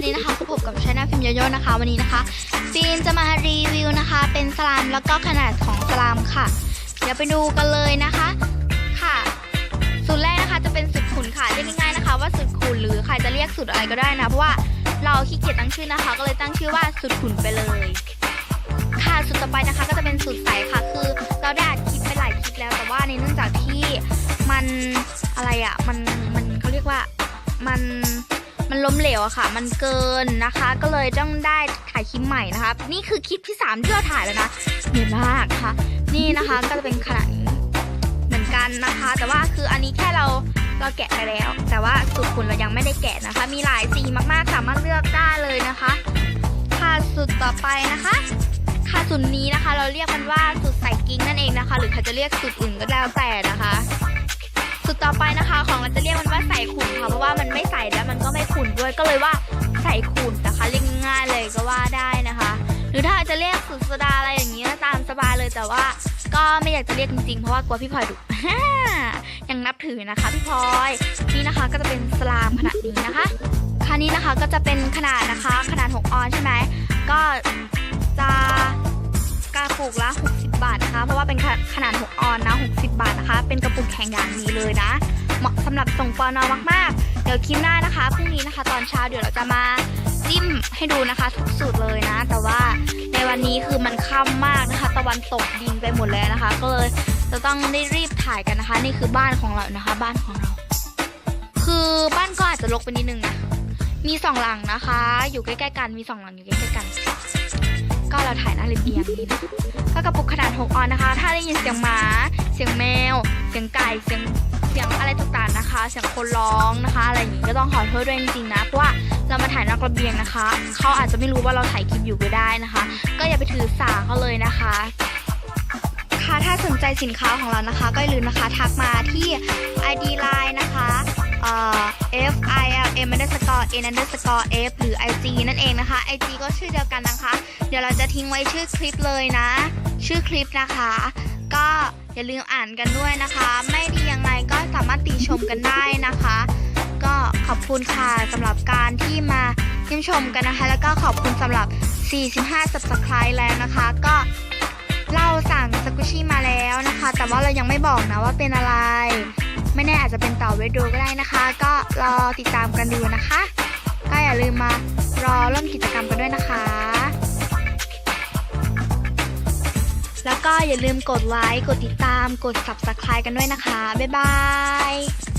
วันนี้นะคะพบผมกับช anel พิมพ์โยโย่นะคะ วันนี้นะคะฟิล์มจะมารีวิวนะคะ เป็นสลามแล้วก็ขนาดของสลามค่ะ เดี๋ยวไปดูกันเลยนะคะค่ะ สูตรแรกนะคะจะเป็นสูตรขุนค่ะเรียกง่ายๆนะคะ ว่าสูตรขุนหรือใครจะเรียกสูตรอะไรก็ได้นะเพราะว่าเราขี้เกียจตั้งชื่อนะคะ ก็เลยตั้งชื่อว่าสูตรขุนไปเลย ค่ะสูตรต่อไปนะคะ ก็จะเป็นสูตรใสค่ะ คือเราได้อัดคลิปไปหลายคลิปแล้วแต่ว่าในเนื่องจากที่มันอะไรอะ่ะมันมันเขาเรียกว่ามัน มันล้มเหลวอะค่ะ มันเกินนะคะ ก็เลยต้องได้ถ่ายคลิปใหม่นะคะ นี่คือคลิปที่3ที่เราถ่ายแล้วนะเหนื่อยมากค่ะ นี่นะคะก็จะเป็นขนาดนี้เหมือนกันนะคะ แต่ว่าคืออันนี้แค่เราเราแกะไปแล้ว แต่ว่าสูตรคุณเรายังไม่ได้แกะนะคะ มีหลายสีมากๆสามารถเลือกได้เลยนะคะค่ะสูตรต่อไปนะคะค่ะสูตรนี้นะคะ เราเรียกมันว่าสูตรใส่กิ้งนั่นเองนะคะ หรือเขาจะเรียกสูตรอื่นก็แล้วแต่นะคะ ต่อไปนะคะ ของเราจะเรียกมันว่าใส่ขุนค่ะเพราะว่ามันไม่ใส่แล้วมันก็ไม่ขุนด้วยก็เลยว่าใส่ขุนนะคะเรียกง่ายๆเลยก็ว่าได้นะคะ หรือถ้าจะเรียกสูตรโซดาอะไรอย่างนี้ก็ตามสบายเลยแต่ว่า ก็ไม่อยากจะเรียกจริงๆเพราะว่ากลัวพี่พลอยดุยังนับถือนะคะพี่พลอยนี่นะคะก็จะเป็นสลามขนาดนี้นะคะค่ะนี้นะคะก็จะเป็นขนาดนะคะขนาด 6 ออนใช่ไหมก็จะกระปุกละ60 บาทนะคะ เพราะว่าเป็นขนาด 6 ออนนะ 60 บาทนะคะ เป็นกระปุกแข็งอย่างนี้เลยนะ เหมาะสำหรับส่งปอนอมากๆ เดี๋ยวคลิปหน้านะคะพรุ่งนี้นะคะ ตอนเช้าเดี๋ยวเราจะมาจิ้มให้ดูนะคะทุกสูตรเลยนะ แต่ว่าในวันนี้คือมันค่ำมากนะคะ ตะวันตกดินไปหมดแล้วนะคะ ก็เลยจะต้องได้รีบถ่ายกันนะคะ นี่คือบ้านของเรานะคะ บ้านของเรา คือบ้านก็อาจจะรกไปนิดนึงนะมีสองหลังนะคะ อยู่ใกล้ๆกันมีสองหลังอยู่ใกล้ๆกัน ก็เราถ่ายหน้าระเบียงนี่นะก็กระปุกขนาด 6ออนนะคะ ถ้าได้ยินเสียงหมา เสียงแมว เสียงไก่ เสียง เสียงอะไรต่างๆนะคะ เสียงคนร้องนะคะ อะไรอย่างนี้ก็ต้องขอโทษด้วยจริงๆนะ เพราะว่าเรามาถ่ายนอกระเบียงนะคะ เขาอาจจะไม่รู้ว่าเราถ่ายคลิปอยู่ก็ได้นะคะ ก็อย่าไปถือสาเขาเลยนะคะค่ะถ้าสนใจสินค้าของเรานะคะ ก็อย่าลืมนะคะ ทักมาที่ ID Line นะคะเอ่อ F I L M underscore N underscore F หรือ IG นั่นเองนะคะ IG ก็ชื่อเดียวกันนะคะ เดี๋ยวเราจะทิ้งไว้ชื่อคลิปเลยนะ ชื่อคลิปนะคะ ก็อย่าลืมอ่านกันด้วยนะคะ ไม่ดียังไงก็สามารถติชมกันได้นะคะ ก็ขอบคุณค่ะสำหรับการที่มาเยี่ยมชมกันนะคะ แล้วก็ขอบคุณสำหรับ 45 subscribe แล้วนะคะ ก็เราสั่งสกุชี่มาแล้วนะคะ แต่ว่าเรายังไม่บอกนะว่าเป็นอะไร ไม่แน่อาจจะเป็นเต่าเวดโดก็ได้นะคะ ก็รอติดตามกันดูนะคะ ก็อย่าลืมมารอร่วมกิจกรรมกันด้วยนะคะ แล้วก็อย่าลืมกดไลค์ กดติดตาม กด subscribe กันด้วยนะคะ บ๊ายบาย